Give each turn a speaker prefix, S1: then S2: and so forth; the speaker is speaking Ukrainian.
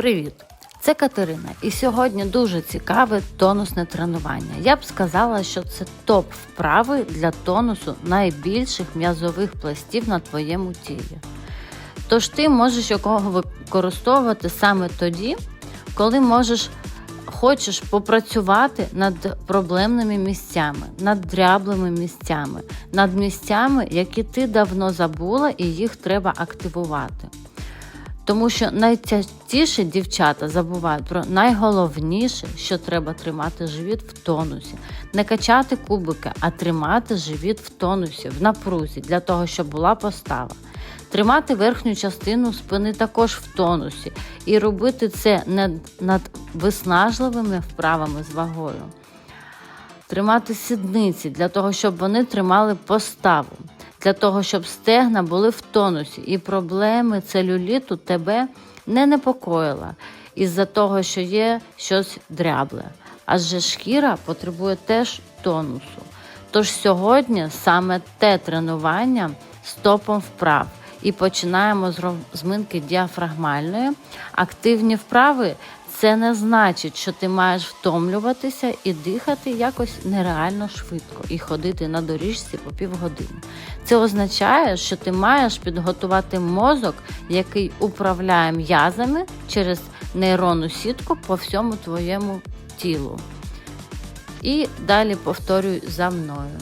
S1: Привіт! Це Катерина, і сьогодні дуже цікаве тонусне тренування. Я б сказала, що це топ вправи для тонусу найбільших м'язових пластів на твоєму тілі. Тож ти можеш його використовувати саме тоді, коли можеш хочеш попрацювати над проблемними місцями, над дряблими місцями, над місцями, які ти давно забула, і їх треба активувати. Тому що найчастіше дівчата забувають про найголовніше, що треба тримати живіт в тонусі. Не качати кубики, а тримати живіт в тонусі, в напрузі, для того, щоб була постава. Тримати верхню частину спини також в тонусі і робити це не над виснажливими вправами з вагою. Тримати сідниці для того, щоб вони тримали поставу для того, щоб стегна були в тонусі, і проблеми целюліту тебе не непокоїла із-за того, що є щось дрябле. Адже шкіра потребує теж тонусу. Тож сьогодні саме те тренування з топом вправ. І починаємо з розминки діафрагмальної. Активні вправи це не значить, що ти маєш втомлюватися і дихати якось нереально швидко і ходити на доріжці по півгодини. Це означає, що ти маєш підготувати мозок, який управляє м'язами через нейронну сітку по всьому твоєму тілу. І далі повторюй за мною.